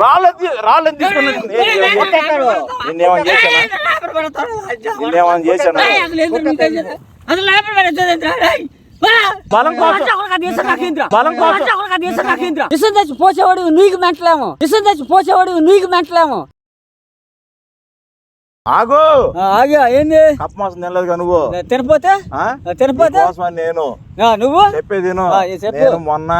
రాళ్ళెత్తి తీసుకున్నాడు నిన్నేమని చేశానా నిన్నేమని చేశానా అసలు లేపర్ బలం కోసం పోసేవాడు నీకు మెంటలేమో ఇసం తెచ్చి పోసేవాడు నీకు మెంటలేమో ఆగు. ఆగా ఏంది? కప్ప మాసం తినలేదుగా నువ్వు. తినపోతే? తినపోతే? నేను. ఆ, నువ్వు? చెప్పేది. నేను మొన్న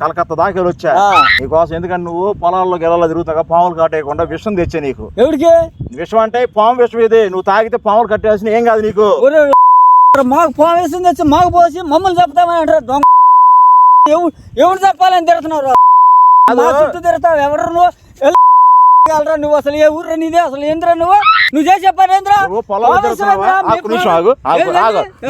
కలకత్తా దాకా వచ్చా. నీకోసం ఎందుకంటే నువ్వు పొలాల్లో గెలలో తిరుగుతాగా పాములు కాటేయకుండా విషం తెచ్చా నీకు. ఎవడికి? విషం అంటే పాము విషం ఇది. నువ్వు తాగితే పాములు కట్టేసిన ఏం కాదు నీకు. మాకు ఫోన్ వేసింది వచ్చి మాకు పోసి మమ్మల్ని చెప్తామని అంటారు. దొంగ ఎవరు చెప్పాలని తిడుతున్నారు తిడతావు ఎవరు నువ్వు? వెళ్ళరా నువ్వు అసలు ఏ ఊర్రా నీదే అసలు ఏంద్రా నువ్వు నువ్వు చేసే పని ఏంద్రా ఆగు ఏంది? ఆగు ఆ, నీ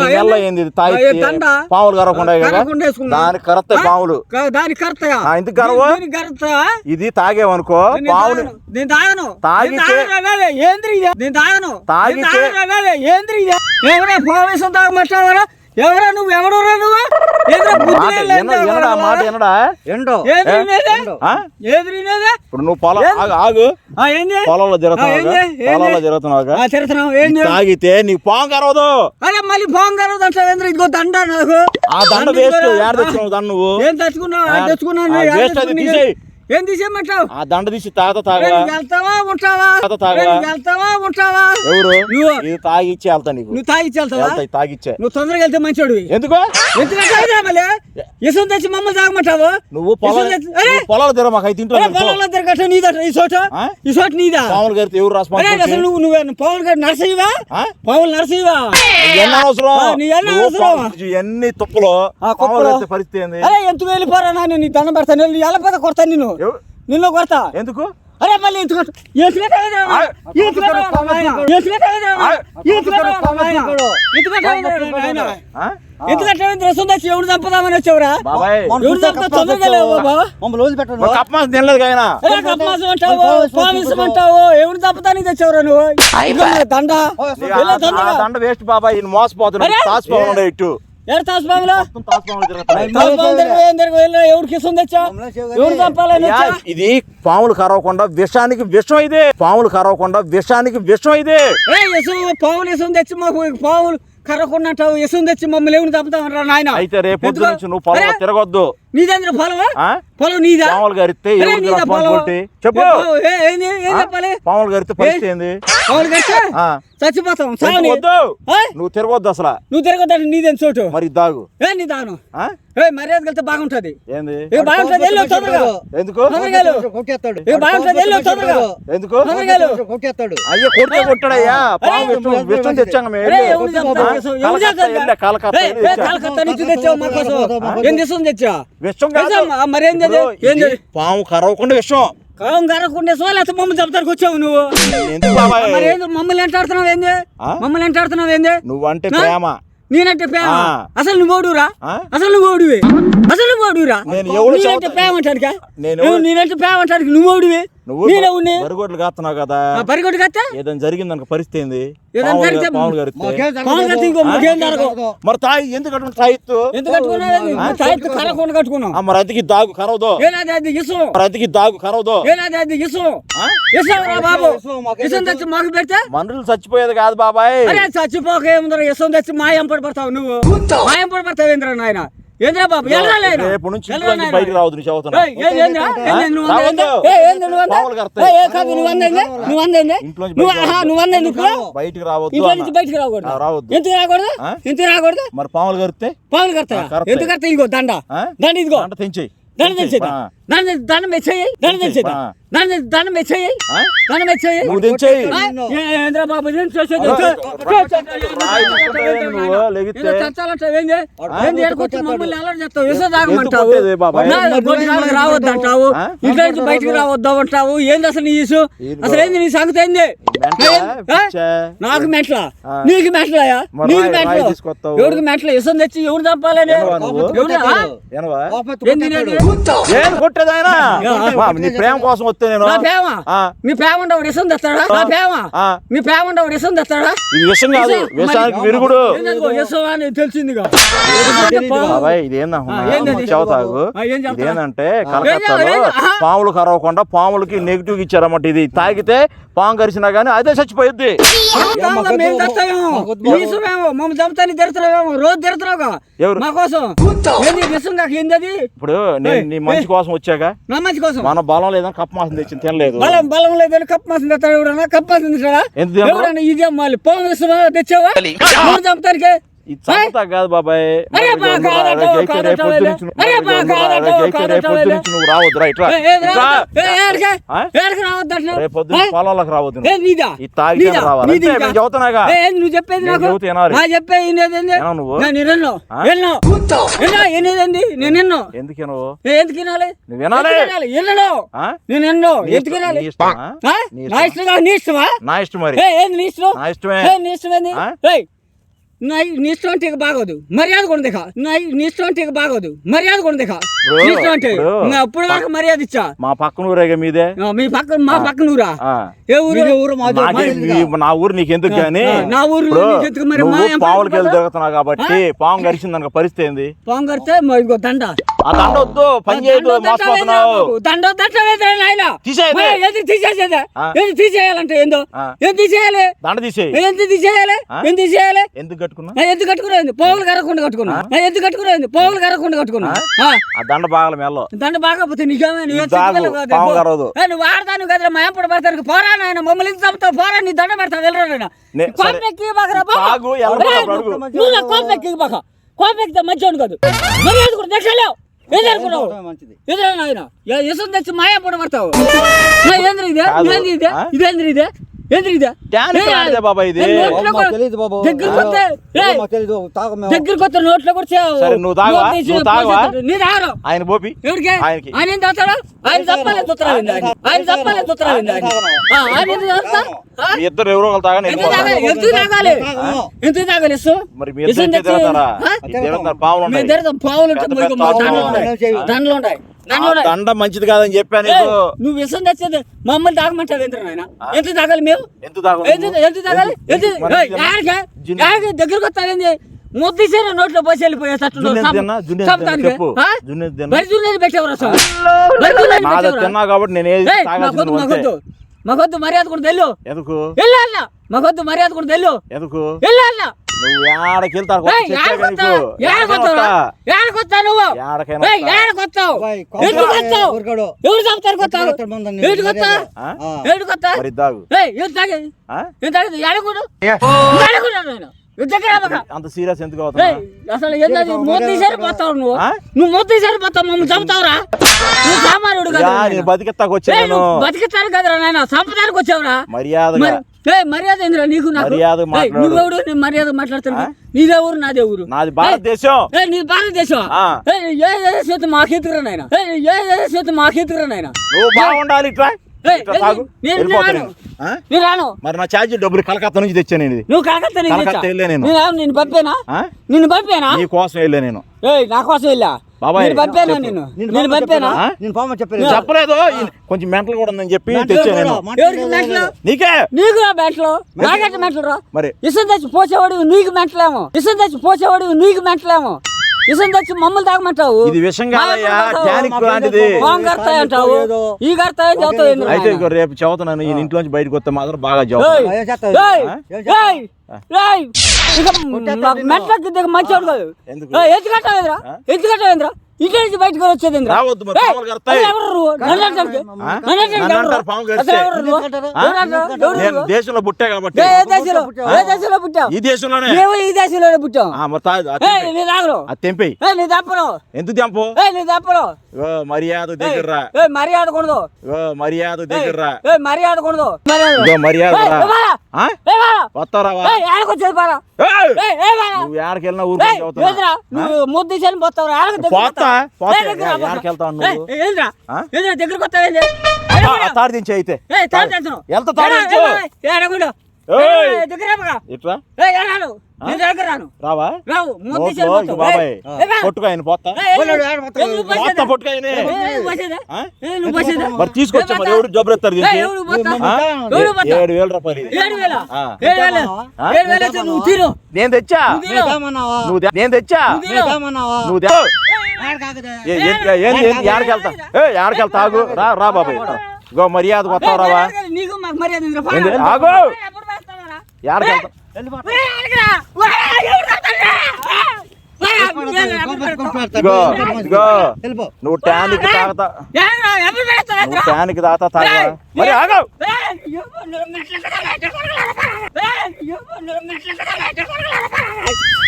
నెల ఏంది? ఏంది ఇది ఆ, తాగి ఏ దండ? పాములు కరవకుండా కదా కరవకుండా వేసుకున్నా. దానికి కరెక్ట్ ఆ? పాములు కా- దానికి కరెక్టయా ఆ, ఎందుకు కరవు? దీనికి కరెక్టయా? ఇది తాగేవనుకో తాగను. నేను తాగను తాగితే- అదే, ఏంద్రి? నేను తాగను తాగితే- అదే, ఏంద్రి? ఎవరా ఫోన్ తాగమంటావరా ఎవరా నువ్వు? ఎవడురా నువ్వు? మాట ఎనడా ఎండో? ఇప్పుడు పొలం? ఆగు? పొలంలో ఏంది? తాగితే కరవదు. అరే మళ్ళీ అంటే ఏంద్ర ఇదిగో దండ నాకు. ఆ దండ వేస్ట్. ఏడ తెచ్చుకున్నావు దండ నువ్వు? ఏం తెచ్చుకున్నావు? తెచ్చుకున్నావు? ఏం తీసేయమంటావు? ఆ దండ తీసి తాగవా? నువ్వు వెళ్తావా ఉంటావా? తాత వెళ్తావా ఉంటావా? ఎవరు? నువ్వు. ఇది తాగిచ్చి వెళ్తా నీకు. నువ్వు తాగిచ్చి వెళ్తావా? తాగిచ్చే నువ్వు తొందరగా వెళ్తే మంచోడు ఎందుకు? మళ్ళీ ఇసం తెచ్చి మమ్మల్ని తాగమంటావు? నువ్వు పొలాలు తిరగ మాకు? అయితే పొలంలో తిరగట్టు నీదట ఈ చోట? ఈ చోట నీదా? పాములు గారితే ఎవరు అసలు రెస్పాన్సిబిలిటీ నువ్వు నువ్వు పవన్ గారు నరసయ్యవా ఆ? పవన్ నరసయ్యవా ఎన్ని అవసరం ఆ, నీ ఎన్ని నువ్వు అవసరం? పాము- ఎన్ని తుప్పలు పరిస్థితి ఏంది? అరే ఎంత వెళ్ళిపోరా నేను నీ దండం పెడతాను నేను ఎలా పెద్ద కొడతాను ఎవ- నిన్ను కొడతా. ఎందుకు? అరే మళ్ళీ ఇంత కొట్టు. ఇంతగా తాగేదిరా నాయన. ఇంతగా తాగేదిరా నాయన. ఇంతగా తాగేదిరా నాయన. ఇంతగా తాగేదిరా నాయన. ఇంతగా తాగేదిరా నాయన. ఆ? ఇంతగా తాగేదిరా రసం తెచ్చి ఎవడు చంపుదామని వచ్చావురా? బాబాయ్. ఎవడు చంపుతా తొందరగా లేవు బాబా. అంటావు? ఎవడు చంపుతానికి తెచ్చావురా నువ్వు? ఇదిగో నా దండ? దండ వేస్ట్ బాబాయ్ ఈయన మోసపోతున్నాడు. ఏడు తాసుబాబులో ఇసం వచ్చా? ఇది పాములు కరవకుండా విషానికి విషం ఇదే. పాములు కరవకుండా విషానికి విషం ఇదే. ఏ యసు పావులు యసం తెచ్చి మాకు పావులు కర్రకుండా అంటావు. యసం తెచ్చి మమ్మల్ని ఎవరు చంపుతామరా నాయన? అయితే రేపు నుంచి నువ్వు పొలం తిరగొద్దు. నీదేంద్ర పొలమా? ఆ? పొలం నీదా? పాములు పొలం? రెస్పాన్సిబిలిటీ చెప్పు. ఏ పొలం? ఏ, ఏంది? ఏం చెప్పాలి? పాములు గారితే పరిస్థితి ఏంది? పావులు కట్టా ఆ. చచ్చిపోతాం. వద్దు? నువ్వు తిరగొద్దు అసలు. నువ్వు తిరగొద్దాడు నీదేం చోటు? మరి దాగు ఏ నీ దాను? ఏ మర్యాద వెళ్తే బాగుంటది. ఏంది? ఏ బాగుంటది. వెళ్ళు తొందరగా ఎందుకు? తొందరగా. కొట్టేస్తాడు ఏ బాగుంటది. తొందరగా తొందరగా. కొట్టేస్తాడు. అయ్యో కొట్టాడయ్యా? పాము తెచ్చాం మేము. కలకత్తా నుంచి తెచ్చావు మా కోసం. ఏం తీసుకుని తెచ్చా విషం కాదు. మరి పాము కరవకుండా విషం. కాలం గారకుండా సో లేకపోతే మమ్మల్ని చెప్తానికి వచ్చావు నువ్వు? ఎందుకు బాబాయ్? మరి ఏంది? మమ్మల్ని ఎంటాడుతున్నావు ఏంది? మమ్మల్ని ఎంటాడుతున్నావు ఏంది? నువ్వంటే? ప్రేమ. నేనంటే ప్రేమ. అసలు నువ్వు ఓడురా? అసలు నువ్వు ఓడివి? అసలు నువ్వు ఎవడు నేనంటే ప్రేమ ఎవడు- నేనంటే ప్రేమ అంటాడు నువ్వు ఓడివి? నువ్వు నేనే ఉన్ని? బరిగొడ్లు కాస్తున్నావు కదా. పరిగొట్టు కత్తా? ఏదైనా జరిగింది అనుకో పరిస్థితి ఏంది? జరిగితే గారు- మరి తాయి ఎందుకు అటువంటి తాయిత్తు ఎందుకు కట్టుకున్నావు? కరకుండా కట్టుకున్నావు. ఆ, మరి అతికి దాగు కరవదు. అది? ఇసు. మరి అతికి దాగు కరవదు. అది? ఇసు. బాబు? ఇసం తెచ్చి మాకు పెడితే? మనుషులు చచ్చిపోయేది కాదు బాబాయ్. చచ్చిపోక ఏముందరో? ఇసం తెచ్చి మాయం పడి పడతావు నువ్వు మాయం పడి పడతావు ఏంద్రా నాయన? ఏంద్రా బాబు? రేపు నుంచి బయటికి రావద్దు? పాములు బయటికి? బయటికి రాకూడదు. రావద్దు. ఎందుకు రాకూడదు? ఎందుకు రాకూడదు? మరి పాములు కడతాయి. ఎందుకు ఇంకో దండ? దండ ఇదిగో. తెంచేయి. దండ తెచ్చేదా మెచ్చేయి. మెచ్చేయి. మెచ్చేయి. నువ్వు ఏంద్రా బాబు ఏం చేసేది? మమ్మల్ని అలర్ట్ చేస్తావు? తాగమంటావు? గొడ్డు రావద్దంటావు? ఇంట్లో నుంచి బయటికి రావద్దు అంటావు? ఏంది అసలు నీ ఇసు. అసలు ఏంది నీ సంగతి ఏంది? నాకు మెంట్లా. నీకు మెంటలాయా నీకు మెంటలు. ఎవరికి మెంటలు? ఇసం తెచ్చి ఎవరు చంపాలని ఎవరు కొట్టేది ఆయన. మా, నీ ప్రేమ కోసం వస్తే నేను నా ప్రేమ? ఆ. మీ ప్రేమ ఉండవు ఇసం తెస్తాడా? నా ప్రేమ? ఆ. మీ ప్రేమ ఉండవు ఇసం తెస్తాడా? ఇది విషం కాదు. విషం- విషానికి విరుగుడు. విషం అని తెలిసిందిగా. బాబాయ్ ఇదేందా ఆ, ఏందది? చెబుతాగు ఆ, ఏం చెప్తా? ఇదేంటంటే ఏం కలకత్తాలో. పాములు కరవకుండా పాములకి నెగిటివ్ ఇచ్చారన్నమాట ఇది. తాగితే పాము కరిచినా గానీ అదే మేము తిరుతున్నావేమో రోజు? మా కోసం. ఇప్పుడు నేను నీ మంచి కోసం వచ్చాక నా మంచి కోసం? మన బలం లేదని కప్ప మాసం తెచ్చింది తినలేదు. బలం బలం లేదని కప్ మాసం తెస్తాడు? ఎవడన్నా కప్ మాసం ఇదే పోను విషమా తెచ్చావా? చంపుతానికి చంపుతా కాదు బాబాయ్ నువ్వు రావద్దు రా ఇట్లా ఏ, ఏది ఇట్లా. రావద్దు? ఏ, ఏడికి? ఆ? ఏడికి రావద్దు అంటున్నావు? రేపు పొద్దున్న ఏ? పొలాలకు రావద్దు తాగితే నీదా? రావాలి. ఏంది నువ్వు చెప్పేది నేను నాకు చెబితే వినాలి. నా చెప్పే ఇనేది ఏంది? వినవు నువ్వు? నేను వినను. ఆ? వినను. వినను, ఇనేది ఏంది? నేను వినను. ఎందుకు ఎందుకు వినాలి? నువ్వు వినాలి. ఆ? నేను వినను. నీ ఎందుకు వినాలి? నీ ఇష్టం. నీ ఇష్టమా నా ఇష్టం మరి నీ ఇష్టం నా ఇష్టమే ఏ, నీ ఇష్టం ఏంది ఆ? ఏయ్, నా నీ ఇష్టం అంటే ఇక బాగోదు. మర్యాద కూడా బాగోదు మర్యాద కూడా అప్పుడు దాకా మర్యాద ఇచ్చా. మా పక్కన ఊరేగా మీదే? మీ పక్కన మా పక్కన ఊరా. ఏ ఊరు? ఊరు నాకే మీ- నా ఊరు నీకు ఎందుకు గానీ? ఆ, నా ఊరు ఏం పావులకి వెళ్ళి కాబట్టి పాము కరిచింది అనుకో పరిస్థితి ఏంది? పొంగడితే ఇదిగో దండ. ఆ దండ వద్దు పని చేయదు మోసపోతున్నావు. తీసేసేదా? తీసేయాలంటే ఏందో. ఏం తీసేయాలి? దండ తీసేయి. ఎందుకు తీసేయాలి? ఏం తీసేయాలి? ఎందుకు కట్టుకున్నా? ఆ, ఎందుకు కట్టుకునేది పోగులు కరగకుండా కట్టుకున్నా ఆ, ఎందుకు కట్టుకునేది పోగులు కరగకుండా కట్టుకున్నా ఆ, ఆ? దండ బాగాల మెల్లో. దండ బాగపోతే నీకేమే నువ్వు ఆడతాను కదరా మా ఎంపడు పడతాను పోరా నాయన మమ్మల్ని ఇంత చంపుతావు పోరా నీ దండ పెడతావు వెళ్ళరా కోపం. ఎక్కి అడుగు. నువ్వు నా కోపం ఎక్కి బాక కోపం ఎక్కితే మంచివాడు కాదు. మర్యాద కూడా దక్షలేవు ఏది అనుకున్నావు? ఇదే నాయన? యశం తెచ్చి మాయా పడ పడతావు? నా ఏంద్ర ఇదే? కాదు. ఏంది ఇదే? ఇదేంద్ర ఇదే? ఏంద్ర ఇదే డాన్స్ ఏ, ఆడితే బాబా ఇది. తెలీదు బాబు. తాగు నోట్లో కూడా సరే, నువ్వు తాగవా? నువ్వు తాగవా? పోసేస్తాడు. నీ తాగరు ఆయన ఎవరికి ఆయనకి. ఆయన ఏం తాగుతాడు? ఆయన తప్పాలి తుత్తరావు ఆయన ఎందుకు తాగుతా? ఆ? మీ ఇద్దరు ఎవరో ఒకరు తాగని ఎందుకు తాగాలి? ఎందుకు తాగాలి? ఇసు? మరి మీ ఇద్దరు తిరుగుతారా పావులు ఉంటాయి దండ మంచిది కాదని చెప్పాను నువ్వు విషం తెచ్చేది మమ్మల్ని తాగమంటావు ఎంత నాయన? ఎంత తాగాలి మేము? ఎంత తాగు ఎంత ఎంత తాగాలి? ఎంత దగ్గరకు వస్తావేంది ముద్దిసేన నోట్లో పోసి వెళ్ళిపోయేటట్టు జున్ను తిన్నా? జున్ను తిన్నా? చెప్పు. జున్ను తిన్నా? బరి జున్నేది పెట్టేవారు అసలు బరి జున్నేది నాది పెట్టేవారా? తిన్నా కాబట్టి నేను ఏది ఏయ్, తాగాల్సింది మాకొద్దు నువ్వు అంతే మాకొద్దు. మాకొద్దు మర్యాద కూడా ఎందుకు? అన్న మాకొద్దు మర్యాద కూడా తెల్లు. ఎందుకు? వెళ్ళు అన్న నువ్వు ఏడకి. ఎవరు చంపుతారు. అంత సీరియస్ ఎందుకు అసలు ఏంటది మూతి సరి పోతావు నువ్వు? నువ్వు మూతి సరి పోతావు మమ్మల్ని చంపుతావురా? నువ్వు సామాన్యుడు బతికెత్తాకు వచ్చాను నువ్వు బతికిస్తాను కదరా నాయన. చంపడానికి వచ్చావురా. మర్యాదగా. ఏయ్, మర్యాద ఏందిరా నీకు నాకు. నువ్వెవడు నేను మర్యాద మాట్లాడుతాను. ఆ? నీదే ఊరు నాదే ఊరు నాది భారతదేశం నీ భారతదేశం? ఏ ఏ చేతి మాకెత్తుకురా నాయన? ఏ ఏ చేతి మాకెత్తుకురా నాయన? నువ్వు బాగుండాలి ఇట్లా మరి నా ఛార్జీ డబ్బులు కలకత్తా నుంచి తెచ్చాను ఇది? నువ్వు కలకత్తా నేను కలకత్తా. వెళ్ళే నేను. నిన్ను పంపేనా? నిన్ను పంపేనా? నీ కోసం వెళ్ళే నేను. నా కోసం వెళ్ళా? బాబాయ్, నేను పంపేనా చెప్పు. నిన్ను? నేను నేను పంపేనా? ఆ? నేను పామ చెప్పలేదు. కొంచెం మెంటల్ కూడా ఉందని చెప్పి తెచ్చాను. నీకే. నీకు. రా మెంటలు. నాకంటే మెంటలు రా? మరి ఇసం తెచ్చి పోసేవాడు నీకు మెంటలేమో. ఇసం తెచ్చి పోసేవాడు నీకు మెంటలేమో. ఇసం తెచ్చి మమ్మల్ని తాగమంటావు? ఇది విషయం కాదయ్యా టానిక్ లాంటిది. పాము కడతాయి అంటావు. ఈ కడతాయి చదువుతావు అయితే రేపు చదువుతున్నాను. ఈ ఇంట్లోంచి బయటకు వస్తే మాత్రం బాగా ఇక మెట్లకి దిగ మంచివాడు కాదు ఎందుకు? ఏయ్, ఎందుకు కట్టావేంద్రా ఎందుకు కట్టావేంద్రా ఇంటి నుంచి బయటకు వచ్చేది రావద్దు మరి, పాములు కడతాయి. ఆ? నన్ను అంటారు పాము కరిస్తే. ఎవరు నేను దేశంలో పుట్టా కాబట్టి. ఏ దేశంలో? ఏ దేశంలో పుట్టావు? ఈ దేశంలోనే. మేము ఈ దేశంలోనే పుట్టాం. ఆ, మరి తా- అది ఏయ్, తెంపేయ్. నీ తాగను అది తెంపేయి. ఏ నీ తప్పను ఎందుకు తెంపు ఏ నీ తప్పను ఓ మర్యాద దగ్గర రా ఏ మర్యాద ఓ మర్యాద దగ్గర రా ఏ మర్యాద కొడదు మర్యాద ఇదో రా? ఆ? ఏయ్! ఏ? నువ్వు ఎక్కడికి వెళ్ళినా? నువ్వు ముద్దు పోతావు దగ్గరికి పోతా, దగ్గరికి రా, ఏ, ఎక్కడికి వెళ్తావు నువ్వు? ఏయ్, ఏంద్రా? ఆ? ఏంద్రా, దగ్గరికి వస్తావేంది? ఆ, ఆ తాడు దించే అయితే ఇట్రా రాను. నేను దగ్గర రాను. రావా? బాబాయ్ పోతా? మరి తీసుకొచ్చా మరి ఎవడు జబరెత్తారు? ఏడు వేల రూపాయలు. నేను తెచ్చా? నువ్వు నేను తెచ్చా? నువ్వు. ఏ- ఆగు. రా రా బాబాయ్. గో మర్యాద వస్తావు రావా? ఆగు. నువ్వు ట్యానికి తాగుతా? నువ్వు ట్యానికి తాగుతా తాగా మరి ఆగు. ఏయ్, ఎవరు నువ్వు మెట్ల కదా లైట్ కొడగలరా? ఏయ్, ఎవరు నువ్వు మెట్ల కదా లైట్ కొడగలరా?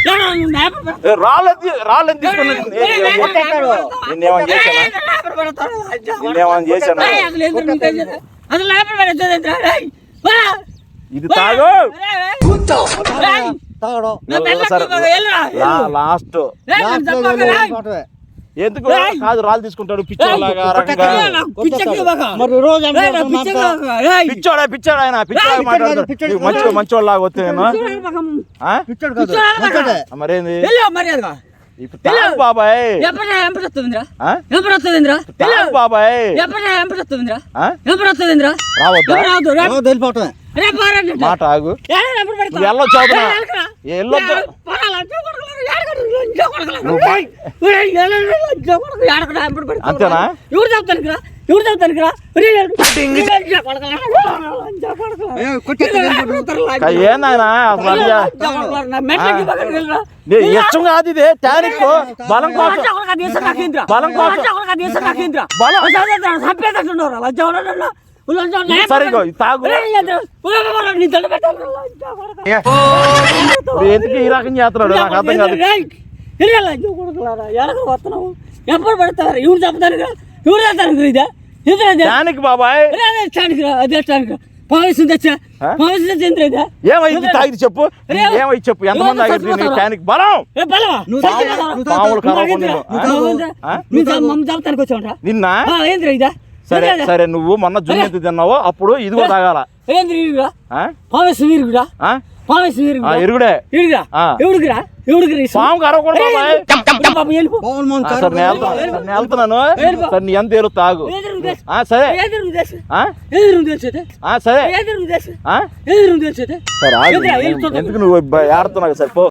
ఏయ్, నువ్వు ఎప్పుడు పెడతావు? ఏ, రాళ్ళని రాళ్ళని తీసుకుని ఏయ్, ఏయ్, నిన్నేమని చేశానా? నిన్నేమని అసలు ఎందుకు నీకు ఇది తాగు. లాస్ట్. ఎందుకు. కాదు రాళ్ళు తీసుకుంటాడు పిచ్చోలాగా పిచ్చోడా పిచ్చోడా ఆయన పిచ్చోడా మాట్లాడతాడు. మంచి వస్తే నేను మంచోడే. మరేంది మర్యాదగా. ఇప్పుడు తాగు బాబాయ్. బాబాయ్. రావద్దా? రావద్దు వెళ్ళిపోవటమే. మాట ఆగు. వెళ్ళొచ్చు. వెళ్ళొద్దు. అంతేనా? ఎవరు చెప్తాను కదా ఎవరు చెప్తాను ఇష్టం కాదు ఇది టానిక్. బలం కోసం? బలం కోసం. బలం. తాగు. ఎందుకు ఈ రకం చేస్తున్నాడు? నాకు అర్థం కాదు. ఎప్పుడు పెడతారు? ఎవరు చెప్తారు ఎవరు చెప్తారు ఇదే? బాబాయ్. అదే అదే పావిస్తుంది తెచ్చా? ఇదే? ఏమైంది తాగిది చెప్పు? ఏమై చెప్పు? ఎంతమంది బలం! నిన్న? ఏంద్ర ఇదే? సరే సరే. నువ్వు మొన్న జున్నెత్తి తిన్నావు అప్పుడు ఇది కూడా తాగాల. ఎవడుకురా ఎవడుకురా పాము కరవకూడదు నేను నేను వెళ్తున్నాను వెళ్ళిపో. సరే నీ ఎంత ఏరు తాగు. సరే. ఎందుకు నువ్వు ఏడుతున్నావు? సరే పో.